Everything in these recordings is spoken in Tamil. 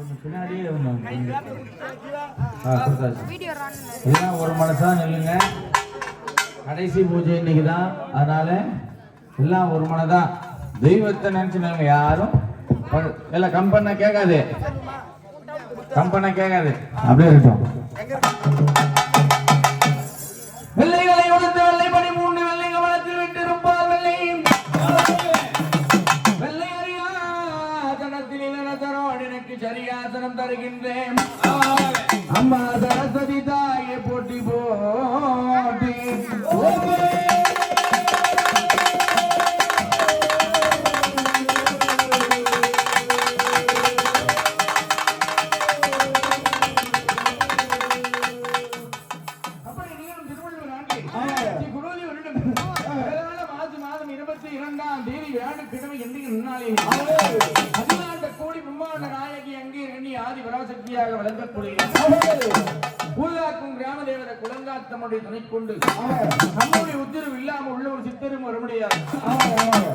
கொஞ்சம் பின்னாடியே இருந்தாங்க எல்லாம் ஒரு மனசா நில்லுங்க. கடைசி பூஜை இன்னைக்கு தான் அதனால எல்லாம் ஒரு மனதா தெய்வத்தை நினைச்சுனாங்க நில்லுங்க யாரும். கம் இல்ல கம்பெனி கேட்காது. கம்பெனி கேட்காது. அப்படியே இருக்கும் தருகின்றேன். அம்மா சரஸ்வதி தாய். இருபத்தி இரண்டாம் தேதி வியாழக்கிழமை எண்ணிக்கை முன்னாலே. கோடி பிரம்மாண்ட நாயகி அங்கே எண்ணி ஆதி பராசக்தியாக வழங்கக்கூடிய கிராம தேவத குலங்காத்தமுடைய துணை கொண்டு நம்முடைய உத்தரவு இல்லாம உள்ள ஒரு சித்தரும் வர முடியாது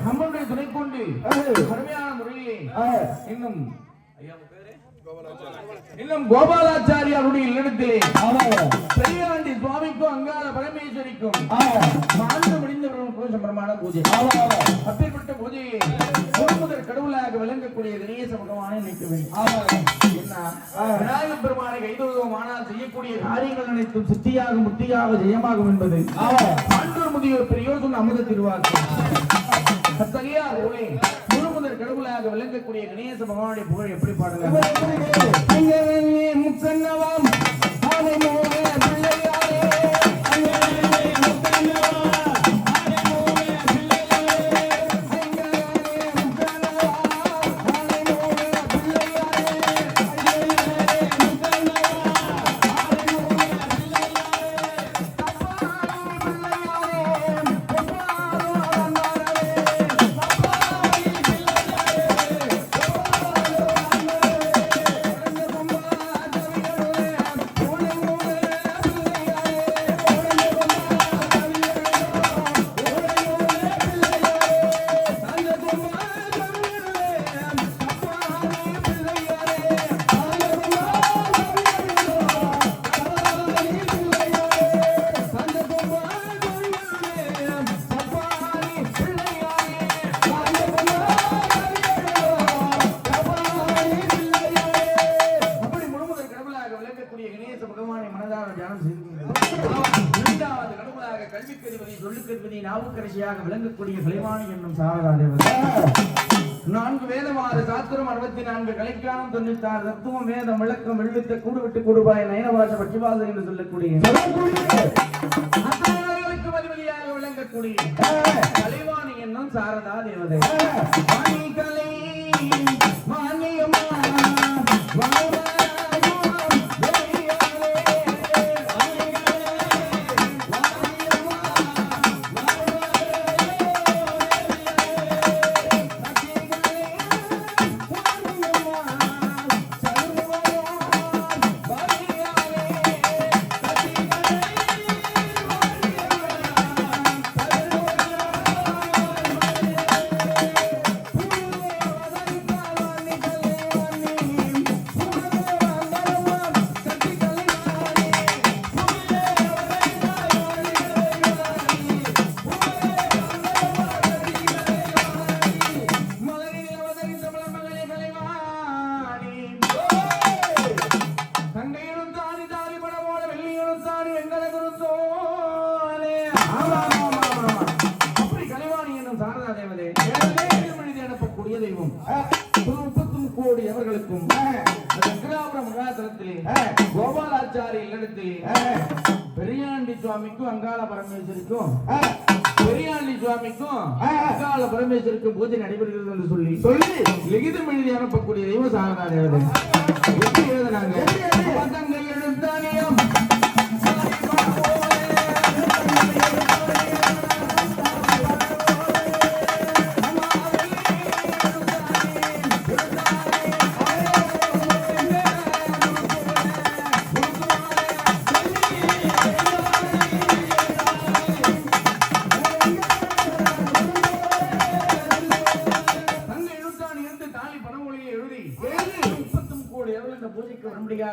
நம்முடைய துணை கொண்டு முறையிலே இன்னும் ஐயா இன்னும் கோபாலாச்சாரியாருடைய இல்லத்திலே. பெரியாண்டி சுவாமிக்கும் அங்காள பரமேஸ்வரிக்கும். பூஜை அப்பேற்பட்ட பூஜையை முதல் கடவுளாக விளங்கக்கூடிய கணேச பகவானை நினைக்க வேண்டும் விநாயகப் பெருமானை செய்யக்கூடிய காரியங்கள் அனைத்தும் சித்தியாக முத்தியாக ஜெயமாகும் என்பது. ஆண்டோர் முதியோர் பெரியோர் அமுத திருவாக்கு. அத்தகைய போலே முழு கடவுளாக விளங்கக்கூடிய கணேச பகவானுடைய புகழ் எப்படி பாடுங்க முக்கண்ணவாம் கல்விக்கதிபதி சொல்லுக்கதிபதி நாவுக்கரசியாக விளங்கக்கூடிய கலைவாணி என்னும் சாரதா தேவதை நான்கு வேதமாறு சாத்திரம் அறுபத்தி நான்கு கலைக்காலம் தொண்ணூத்தாறு தத்துவம் வேதம் விளக்கம் வெள்ளித்த கூடு விட்டு கூடுபாய் நயனவாச பட்சிவாசம் என்று சொல்லக்கூடிய அதிபதியாக விளங்கக்கூடிய கலைவாணி என்னும் சாரதா தேவதை கோபாலாச்சாரி இல்லத்திலே பெரியாண்டி சுவாமிக்கும் அங்காள பரமேஸ்வரிக்கும் பெரியாண்டி சுவாமிக்கும். அக்கால பரமேஸ்வருக்கும் பூஜை நடைபெறுகிறது என்று சொல்லி சொல்லி லிகிதம் எழுதி அனுப்பக்கூடிய தெய்வ சாரதா தேவதை எப்படி எழுதுனாங்க எழுத்தானியம்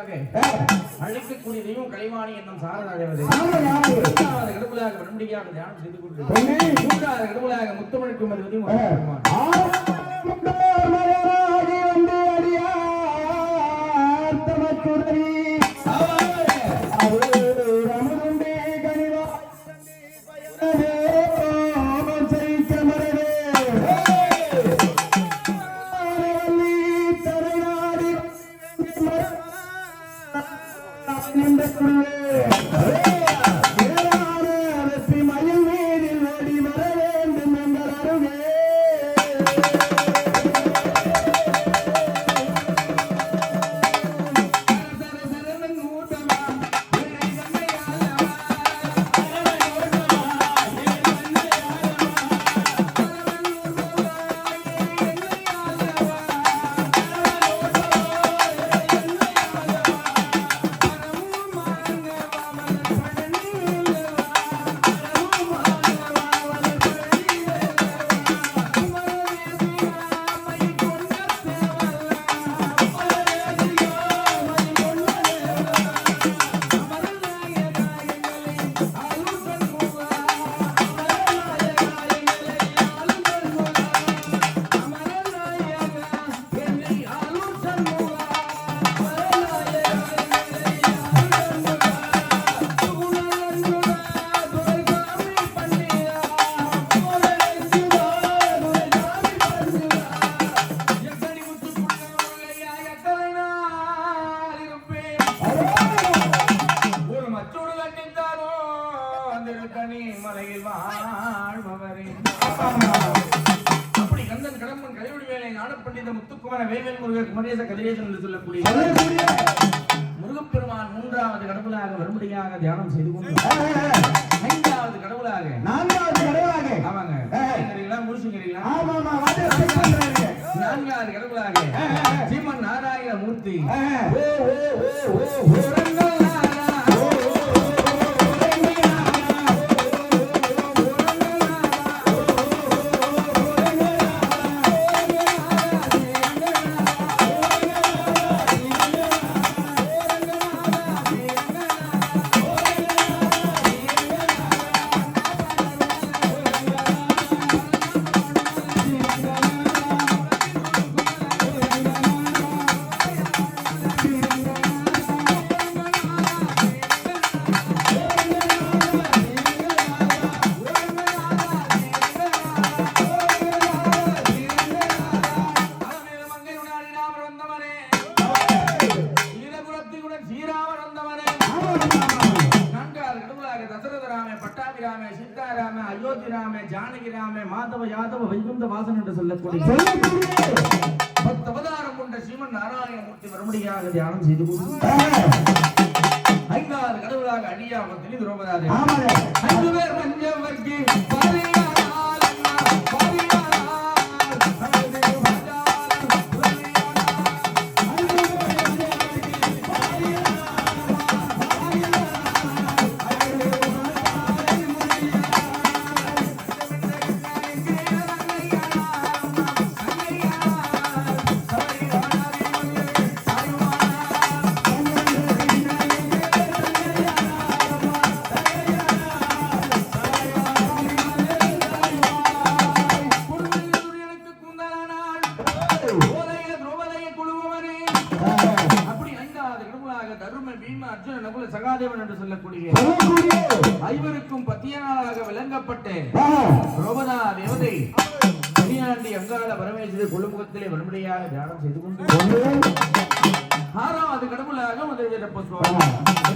வரும்படியாக அழைக்கக்கூடிய தெய்வம் கலைவாணி என்னும் சாரதா தேவதை இரண்டாவது கடவுளாக வரும்படியாக தியானம் செய்து கொண்டு மூன்றாவது கடவுளாக முத்தமிழுக்கும் அதிபதி முத்துக்குமர வேவேல் முருகர் குமரேச கதிரேசன் என்று சொல்லக்கூடிய முருகப்பெருமான் மூன்றாவது கடவுளாக வரும்படியாக தியானம் செய்து கொண்டு ஐந்தாவது கடவுளாக நான்காவது கடவுளாக ஆமாங்க நான்காவது கடவுளாக சீமன் நாராயண மூர்த்தி. ஓ ஓ ஓ ஓ மாதவ யாதவ வைகுந்த வாசன் என்று சொல்லக்கூடிய பத்து அவதாரம் கொண்ட ஸ்ரீமன் நாராயணமூர்த்தி மறுபடியாக தியானம் செய்து ஐந்தாவது கடவுளாக அடியாமத்தினி துரோபதாதே ஐந்து பேர் மஞ்சவர்க்கு கடவுளாக தரும பீம அர்ஜுன நகுல சகாதேவன் என்று சொல்லக்கூடிய ஐவருக்கும் பத்தியனாளாக விளங்கப்பட்ட ரோபதா தேவதை பெரியாண்டி அங்காள பரமேஸ்வரி கொள்ளுமுகத்திலே வரும்படியாக தியானம் செய்து கொண்டு ஆறாவது கடவுளாக முதல் வீரப்ப சுவாமி.